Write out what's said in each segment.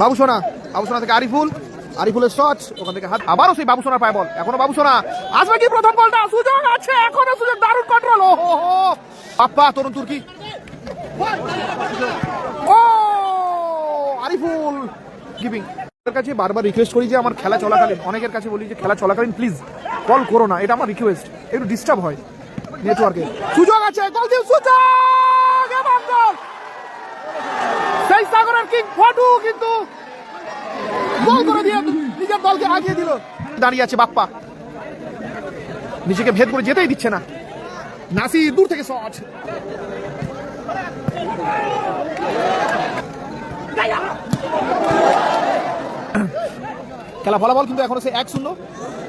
বাবু সোনা বাবু সোনা থেকে আরিফুল। আরিফুলের শট ওখান থেকে হাত আবারও সেই বাবু সোনার পায় বল এখনও বাবু সোনা আসবে কি প্রথম বলটা সুযোগ আছে, এখনও সুযোগ, দারুণ কন্ট্রোল ও হো হো। তরুণ তুর্কি। ও, আরিফুল গিভিং কাছে বারবার রিকোয়েস্ট করি যে আমার খেলা চলাকালীন। অনেকের কাছে বলি যে খেলা চলাকালীন প্লিজ কল করো না। এটা আমার রিকোয়েস্ট একটু ডিস্টার্ব হয় নেটওয়ার্কে সুযোগ আছে কল দিন সুযোগ এবং গোল সেই সাগরের কিং ফটু কিন্তু গোল করে দিয়ে নিজের দলকে আগিয়ে দিল। দাঁড়িয়ে আছে বাপ্পা। নিজেকে ভেদ করে যেতেই দিচ্ছে না। নাসি দূর থেকে শট খেলা ফলাফল কিন্তু এখনও সে এক শূন্য।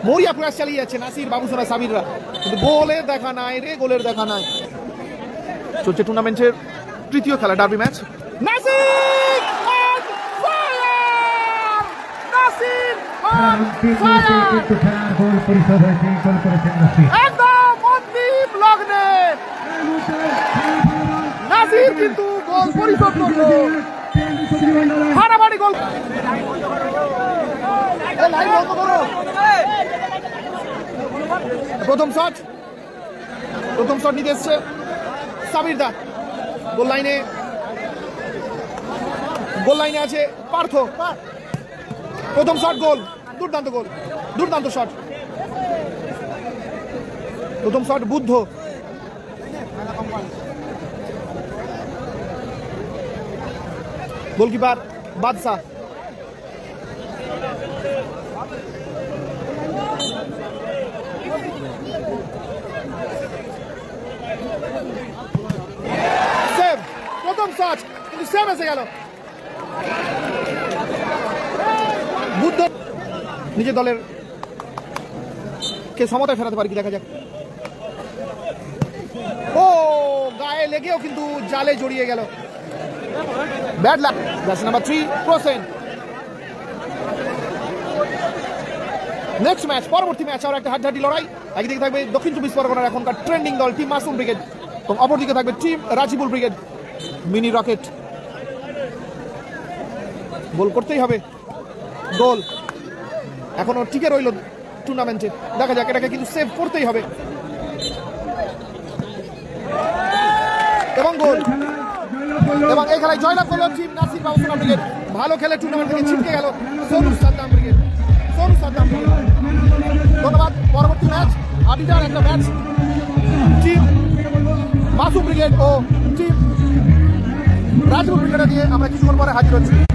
মরিয়া প্রয়াস চালিয়ে যাচ্ছে নাসির বাবুসোনা সাবিররা। কিন্তু গোলের দেখা নাই রে, গোলের দেখা নাই। চলছে টুর্নামেন্টের তৃতীয় খেলা ডার্বি ম্যাচ নাসির! কিন্তু গোল একদম। প্রথম শট প্রথম শট নিতে এসছে সাবির দা গোল লাইনে গোল লাইনে আছে পার্থ প্রথম শট গোল দুর্দান্ত গোল, দুর্দান্ত শট প্রথম shot Buddha. Goalkeeper Badshah. Save, প্রথম শট এসে গেল। বুদ্ধ নিজের দলের কে সমতায় ফেরাতে পারে কি দেখা যাক। ও, গায়ে লেগেও কিন্তু জালে জড়িয়ে গেল। Bad luck jersey number three Prosen next match পরবর্তী ম্যাচ আর একটা হাড্ডাহাড্ডি লড়াই। একদিকে থাকবে দক্ষিণ চব্বিশ পরগনার এখনকার ট্রেন্ডিং দল টিম মাসুম ব্রিগেড এবং অপরদিকে থাকবে team Rajibul brigade mini rocket goal করতেই হবে। গোল এখনও টিকে রইল টুর্নামেন্টে দেখা যাক, এটাকে কিন্তু সেভ করতেই হবে। এবং গোল। এবং এই খেলায় জয়লাভ করল টিম নাসির বাবুসোনা ব্রিগেড। ভালো খেলে টুর্নামেন্ট থেকে ছিটকে গেল সোনু সাদ্দাম ব্রিগেড। সোনু সাদ্দাম ব্রিগেড। ধন্যবাদ, পরবর্তী ম্যাচ আদিটার একটা ম্যাচ টিম মাসুম ব্রিগেড ও টিম রাজপুর ব্রিগেডে দিয়ে আমরা কিছুক্ষণ পরে হাজির হচ্ছি।